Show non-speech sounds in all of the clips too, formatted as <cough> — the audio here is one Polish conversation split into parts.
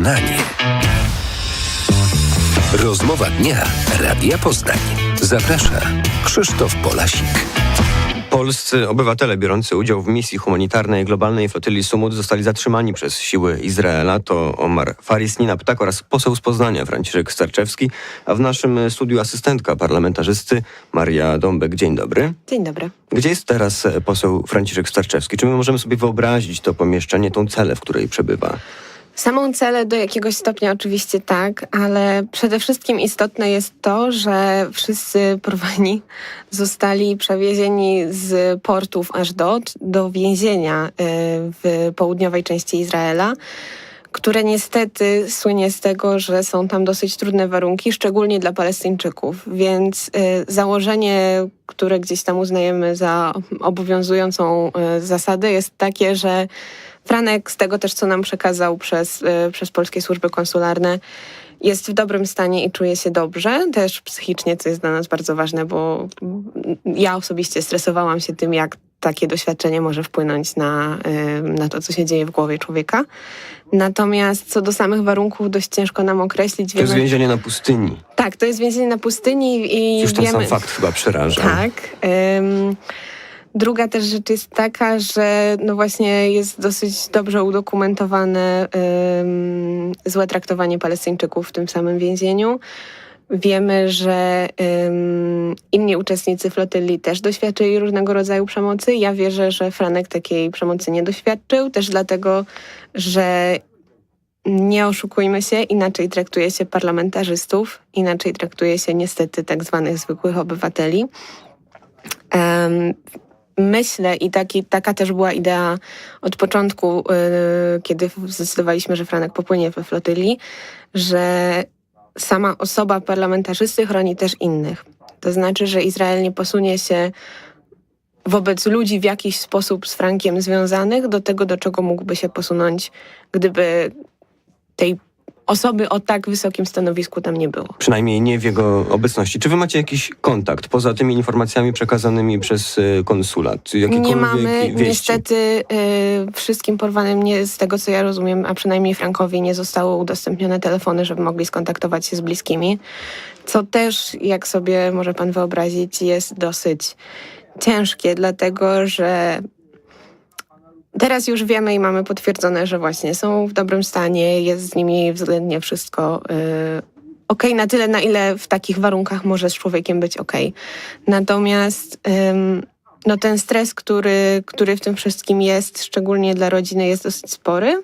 Porównanie. Rozmowa dnia Radia Poznań. Zaprasza Krzysztof Polasik. Polscy obywatele biorący udział w misji humanitarnej globalnej flotyli Sumut zostali zatrzymani przez siły Izraela. To Omar Faris Nina-Ptak oraz poseł z Poznania Franciszek Starczewski, a w naszym studiu asystentka parlamentarzysty Maria Dąbek. Dzień dobry. Dzień dobry. Gdzie jest teraz e, poseł Franciszek Starczewski? Czy my możemy sobie wyobrazić to pomieszczenie, tą celę, w której przebywa? Samą celę do jakiegoś stopnia oczywiście tak, ale przede wszystkim istotne jest to, że wszyscy porwani <laughs> zostali przewiezieni z portów Ashdod do więzienia y, w południowej części Izraela które niestety słynie z tego, że są tam dosyć trudne warunki, szczególnie dla Palestyńczyków. Więc y, założenie, które gdzieś tam uznajemy za obowiązującą y, zasadę, jest takie, że Franek, z tego też, co nam przekazał przez, y, przez polskie służby konsularne, jest w dobrym stanie i czuje się dobrze, też psychicznie, co jest dla nas bardzo ważne, bo ja osobiście stresowałam się tym, jak takie doświadczenie może wpłynąć na, y, na to, co się dzieje w głowie człowieka. Natomiast co do samych warunków, dość ciężko nam określić. To jest więzienie na pustyni. Tak, to jest więzienie na pustyni i Już ten wiemy... sam fakt chyba przeraża. Tak. Ym, Druga też rzecz jest taka, że no właśnie jest dosyć dobrze udokumentowane um, złe traktowanie Palestyńczyków w tym samym więzieniu. Wiemy, że um, inni uczestnicy flotyli też doświadczyli różnego rodzaju przemocy. Ja wierzę, że Franek takiej przemocy nie doświadczył, też dlatego, że nie oszukujmy się, inaczej traktuje się parlamentarzystów, inaczej traktuje się niestety tak zwanych zwykłych obywateli. Um, myślę i taki, taka też była idea od początku, yy, kiedy zdecydowaliśmy, że Franek popłynie we flotyli, że sama osoba parlamentarzysty chroni też innych. To znaczy, że Izrael nie posunie się wobec ludzi w jakiś sposób z Frankiem związanych do tego, do czego mógłby się posunąć, gdyby tej osoby o tak wysokim stanowisku tam nie było. Przynajmniej nie w jego obecności. Czy wy macie jakiś kontakt poza tymi informacjami przekazanymi przez y, konsulat? Nie mamy. Wieści? Niestety y, wszystkim porwanym, nie, z tego co ja rozumiem, a przynajmniej Frankowi nie zostało udostępnione telefony, żeby mogli skontaktować się z bliskimi. Co też, jak sobie może pan wyobrazić, jest dosyć ciężkie, dlatego że Teraz już wiemy i mamy potwierdzone, że właśnie są w dobrym stanie, jest z nimi względnie wszystko yy, ok, na tyle, na ile w takich warunkach może z człowiekiem być ok. Natomiast no ten stres, który, który w tym wszystkim jest, szczególnie dla rodziny, jest dosyć spory.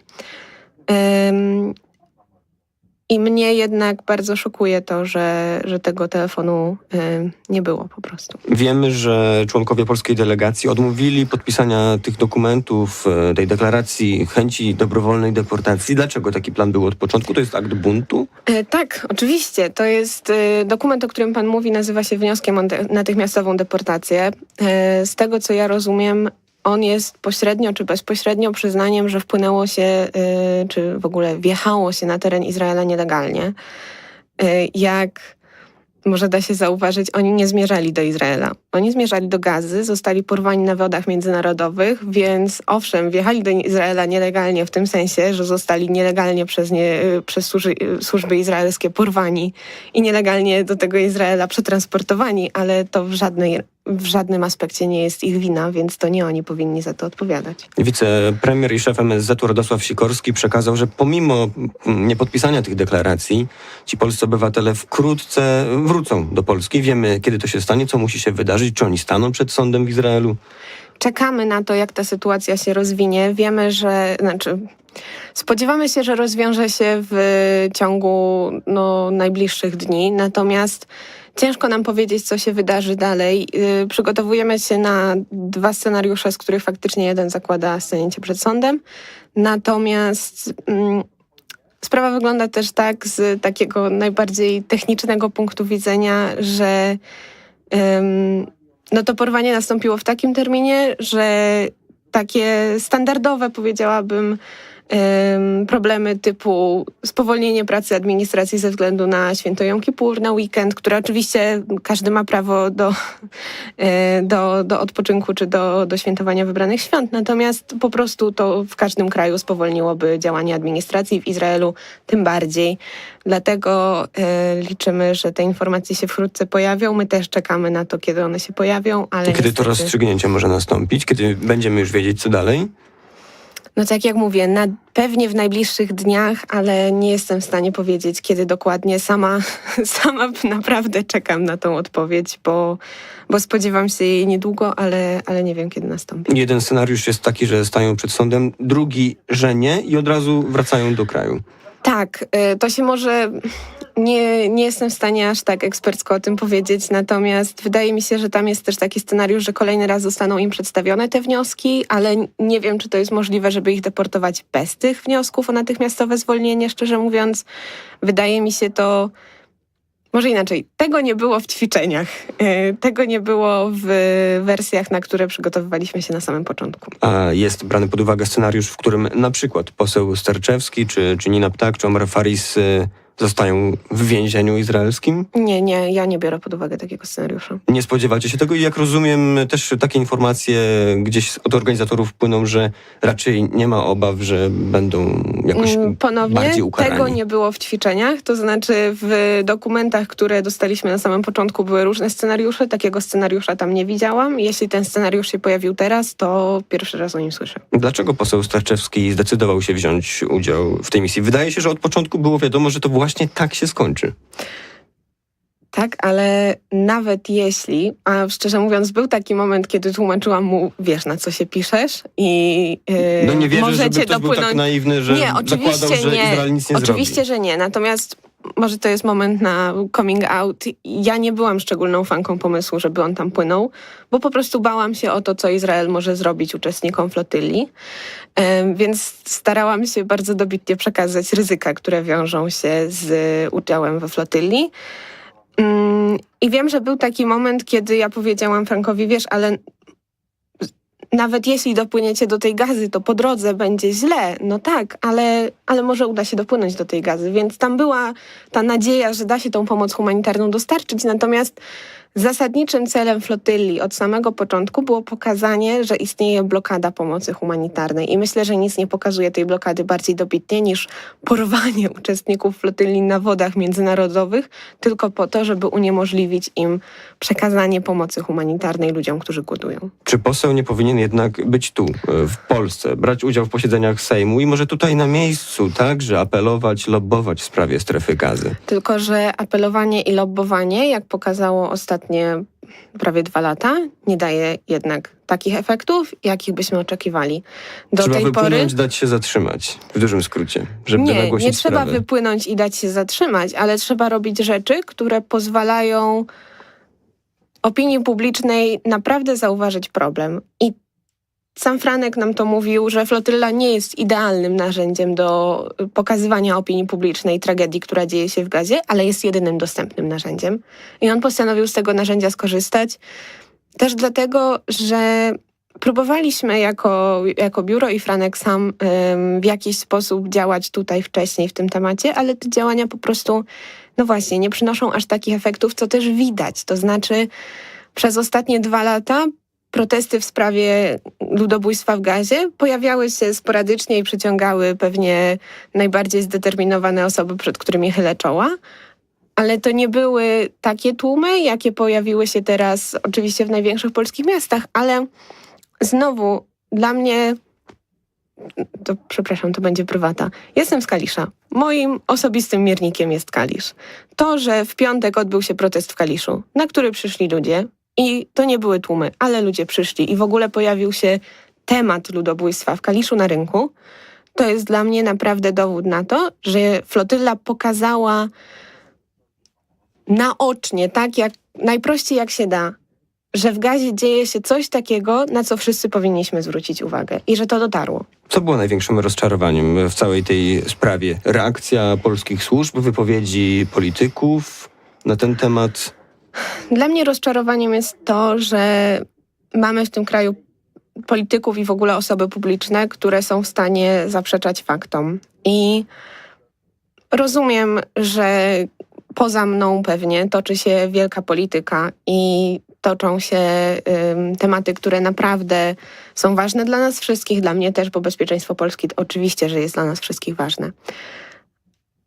I mnie jednak bardzo szokuje to, że, że tego telefonu y, nie było po prostu. Wiemy, że członkowie polskiej delegacji odmówili podpisania tych dokumentów, y, tej deklaracji chęci dobrowolnej deportacji. Dlaczego taki plan był od początku? To jest akt buntu? Y, tak, oczywiście. To jest y, dokument, o którym pan mówi, nazywa się wnioskiem o natychmiastową deportację. Y, z tego, co ja rozumiem, on jest pośrednio czy bezpośrednio przyznaniem, że wpłynęło się, y, czy w ogóle wjechało się na teren Izraela nielegalnie. Y, jak może da się zauważyć, oni nie zmierzali do Izraela. Oni zmierzali do Gazy, zostali porwani na wodach międzynarodowych, więc owszem, wjechali do Izraela nielegalnie w tym sensie, że zostali nielegalnie przez, nie, przez służby, służby izraelskie porwani i nielegalnie do tego Izraela przetransportowani, ale to w żadnej w żadnym aspekcie nie jest ich wina, więc to nie oni powinni za to odpowiadać. Wicepremier i szef MSZ-u Radosław Sikorski przekazał, że pomimo niepodpisania tych deklaracji, ci polscy obywatele wkrótce wrócą do Polski. Wiemy, kiedy to się stanie, co musi się wydarzyć, czy oni staną przed sądem w Izraelu. Czekamy na to, jak ta sytuacja się rozwinie. Wiemy, że, znaczy, spodziewamy się, że rozwiąże się w ciągu no, najbliższych dni, natomiast Ciężko nam powiedzieć, co się wydarzy dalej. Yy, przygotowujemy się na dwa scenariusze, z których faktycznie jeden zakłada stanięcie przed sądem. Natomiast yy, sprawa wygląda też tak z takiego najbardziej technicznego punktu widzenia, że yy, no to porwanie nastąpiło w takim terminie, że takie standardowe, powiedziałabym, Ym, problemy typu spowolnienie pracy administracji ze względu na święto Jom Kippur, na weekend, które oczywiście każdy ma prawo do, <laughs> e, do, do odpoczynku czy do, do świętowania wybranych świąt. Natomiast po prostu to w każdym kraju spowolniłoby działanie administracji, w Izraelu tym bardziej. Dlatego e, liczymy, że te informacje się wkrótce pojawią. My też czekamy na to, kiedy one się pojawią, ale Kiedy to niestety- rozstrzygnięcie może nastąpić? Kiedy będziemy już wiedzieć, co dalej? No tak jak mówię, na, pewnie w najbliższych dniach, ale nie jestem w stanie powiedzieć, kiedy dokładnie. Sama, <laughs> sama naprawdę czekam na tą odpowiedź, bo, bo spodziewam się jej niedługo, ale, ale nie wiem, kiedy nastąpi. Jeden scenariusz jest taki, że stają przed sądem, drugi, że nie i od razu wracają do kraju. Tak, y, to się może. Nie, nie jestem w stanie aż tak ekspercko o tym powiedzieć, natomiast wydaje mi się, że tam jest też taki scenariusz, że kolejny raz zostaną im przedstawione te wnioski, ale nie wiem, czy to jest możliwe, żeby ich deportować bez tych wniosków o natychmiastowe zwolnienie. Szczerze mówiąc, wydaje mi się to. Może inaczej, tego nie było w ćwiczeniach. Y, Tego nie było w wersjach, na które przygotowywaliśmy się na samym początku. A jest brany pod uwagę scenariusz, w którym na przykład poseł Sterczewski, czy, czy Nina Ptak, czy Omar Faris y, zostają w więzieniu izraelskim? Nie, nie, ja nie biorę pod uwagę takiego scenariusza. Nie spodziewacie się tego i jak rozumiem, też takie informacje gdzieś od organizatorów płyną, że raczej nie ma obaw, że będą jakoś Mm, Ponownie bardziej ukarani. tego nie było w ćwiczeniach, to znaczy w dokumentach, które dostaliśmy na samym początku były różne scenariusze, takiego scenariusza tam nie widziałam. Jeśli ten scenariusz się pojawił teraz, to pierwszy raz o nim słyszę. Dlaczego poseł Starczewski zdecydował się wziąć udział w tej misji? Wydaje się, że od początku było wiadomo, że to właśnie tak się skończy. Tak, ale nawet jeśli, a szczerze mówiąc, był taki moment, kiedy tłumaczyłam mu, wiesz, na co się piszesz i yy, No nie wierzę, możecie żeby ktoś był dopłynąć. tak naiwny, że nie, oczywiście zakładał, że nie. Izrael nic nie oczywiście, zrobi. że nie. Natomiast może to jest moment na coming out. Ja nie byłam szczególną fanką pomysłu, żeby on tam płynął, bo po prostu bałam się o to, co Izrael może zrobić uczestnikom flotyli. Więc starałam się bardzo dobitnie przekazać ryzyka, które wiążą się z udziałem we flotyli. Mm, I wiem, że był taki moment, kiedy ja powiedziałam Frankowi, wiesz, ale nawet jeśli dopłyniecie do tej gazy, to po drodze będzie źle. No tak, ale, ale może uda się dopłynąć do tej gazy. Więc tam była ta nadzieja, że da się tą pomoc humanitarną dostarczyć. Natomiast zasadniczym celem flotyli od samego początku było pokazanie, że istnieje blokada pomocy humanitarnej. I myślę, że nic nie pokazuje tej blokady bardziej dobitnie niż porwanie <laughs> uczestników flotyli na wodach międzynarodowych, tylko po to, żeby uniemożliwić im przekazanie pomocy humanitarnej ludziom, którzy głodują. Czy poseł nie powinien jednak być tu, e, w Polsce, brać udział w posiedzeniach Sejmu i może tutaj na miejscu także apelować, lobbować w sprawie strefy gazy? Tylko, że apelowanie i lobbowanie, jak pokazało ostatnie prawie dwa lata, nie daje jednak takich efektów, jakich byśmy oczekiwali. Do Trzeba tej wypłynąć, pory. dać się zatrzymać, w dużym skrócie, żeby Nie, nagłośnić nie trzeba sprawę. wypłynąć i dać się zatrzymać, ale trzeba robić rzeczy, które pozwalają opinii publicznej naprawdę zauważyć problem. I sam Franek nam to mówił, że flotylla nie jest idealnym narzędziem do pokazywania opinii publicznej tragedii, która dzieje się w gazie, ale jest jedynym dostępnym narzędziem. I on postanowił z tego narzędzia skorzystać. Też dlatego, że próbowaliśmy jako, jako biuro i Franek sam w jakiś sposób działać tutaj wcześniej w tym temacie, ale te działania po prostu, no właśnie, nie przynoszą aż takich efektów, co też widać. To znaczy, przez ostatnie dwa lata protesty w sprawie ludobójstwa w gazie pojawiały się sporadycznie i przyciągały pewnie najbardziej zdeterminowane osoby, przed którymi chylę czoła. Ale to nie były takie tłumy, jakie pojawiły się teraz oczywiście w największych polskich miastach, ale znowu dla mnie to przepraszam, to będzie prywata. Jestem z Kalisza. Moim osobistym miernikiem jest Kalisz. To, że w piątek odbył się protest w Kaliszu, na który przyszli ludzie i to nie były tłumy, ale ludzie przyszli i w ogóle pojawił się temat ludobójstwa w Kaliszu na rynku, to jest dla mnie naprawdę dowód na to, że flotylla pokazała naocznie, tak jak najprościej jak się da, że w gazie dzieje się coś takiego, na co wszyscy powinniśmy zwrócić uwagę i że to dotarło. Co było największym rozczarowaniem w całej tej sprawie? Reakcja polskich służb, wypowiedzi polityków na ten temat? Dla mnie rozczarowaniem jest to, że mamy w tym kraju polityków i w ogóle osoby publiczne, które są w stanie zaprzeczać faktom. I rozumiem, że poza mną pewnie toczy się wielka polityka i toczą się tematy, które naprawdę są ważne dla nas wszystkich, dla mnie też, bo bezpieczeństwo Polski oczywiście, że jest dla nas wszystkich ważne.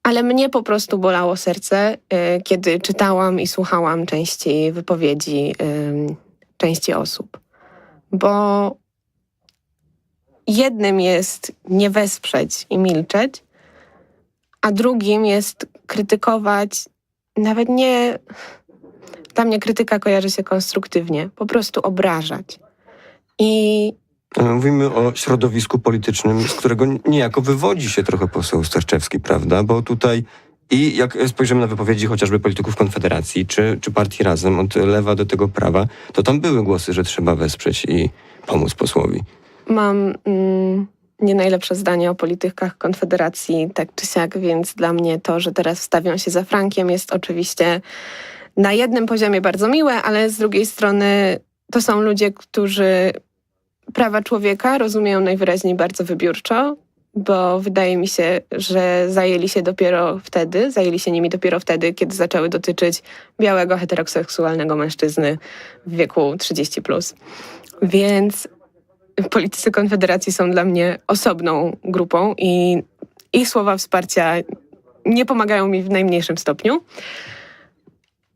Ale mnie po prostu bolało serce, y, kiedy czytałam i słuchałam części wypowiedzi ym, części osób. Bo jednym jest nie wesprzeć i milczeć, a drugim jest krytykować, nawet nie. Dla mnie krytyka kojarzy się konstruktywnie, po prostu obrażać. I Mówimy o środowisku politycznym, z którego niejako wywodzi się trochę poseł Starczewski, prawda? Bo tutaj i jak spojrzymy na wypowiedzi chociażby polityków Konfederacji czy, czy partii Razem, od lewa do tego prawa, to tam były głosy, że trzeba wesprzeć i pomóc posłowi. mam mm, nie najlepsze zdanie o politykach Konfederacji, tak czy siak, więc dla mnie to, że teraz wstawią się za Frankiem, jest oczywiście na jednym poziomie bardzo miłe, ale z drugiej strony to są ludzie, którzy prawa człowieka rozumieją najwyraźniej bardzo wybiórczo, bo wydaje mi się, że zajęli się dopiero wtedy, zajęli się nimi dopiero wtedy, kiedy zaczęły dotyczyć białego, heteroseksualnego mężczyzny w wieku 30+. Plus. Więc politycy Konfederacji są dla mnie osobną grupą i ich słowa wsparcia nie pomagają mi w najmniejszym stopniu.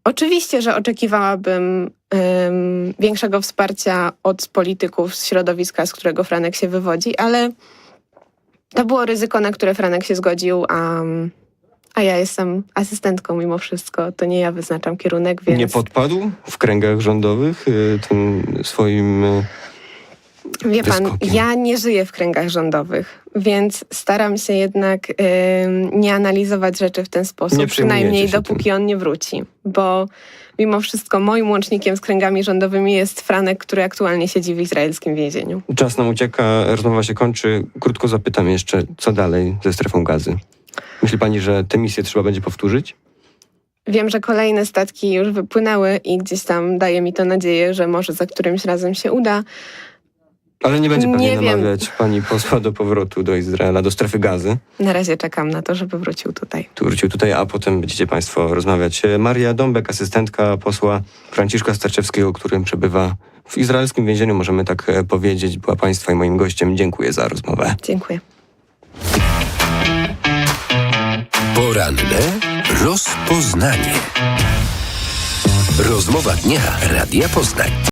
Oczywiście, że oczekiwałabym em, większego wsparcia od polityków z środowiska, z którego Franek się wywodzi, ale to było ryzyko, na które Franek się zgodził, a, a ja jestem asystentką mimo wszystko. To nie ja wyznaczam kierunek, więc Nie podpadł w kręgach rządowych y, tym swoim... y, Wie pan, ja nie żyję w kręgach rządowych, więc staram się jednak ym, nie analizować rzeczy w ten sposób, przynajmniej dopóki on nie wróci, bo mimo wszystko moim łącznikiem z kręgami rządowymi jest Franek, który aktualnie siedzi w izraelskim więzieniu. Czas nam ucieka, rozmowa się kończy. Krótko zapytam jeszcze, co dalej ze strefą gazy? Myśli pani, że tę misję trzeba będzie powtórzyć? Wiem, że kolejne statki już wypłynęły i gdzieś tam daje mi to nadzieję, że może za którymś razem się uda. Ale nie będzie pewnie Nie wiem. namawiać pani posła do powrotu do Izraela, do strefy gazy. Na razie czekam na to, żeby wrócił tutaj. Tu wrócił tutaj, a potem będziecie państwo rozmawiać. Maria Dąbek, asystentka posła Franciszka Starczewskiego, którym przebywa w izraelskim więzieniu, możemy tak e, powiedzieć. Była państwa i moim gościem. Dziękuję za rozmowę. Dziękuję. Poranne rozpoznanie. Rozmowa dnia Radia Poznań.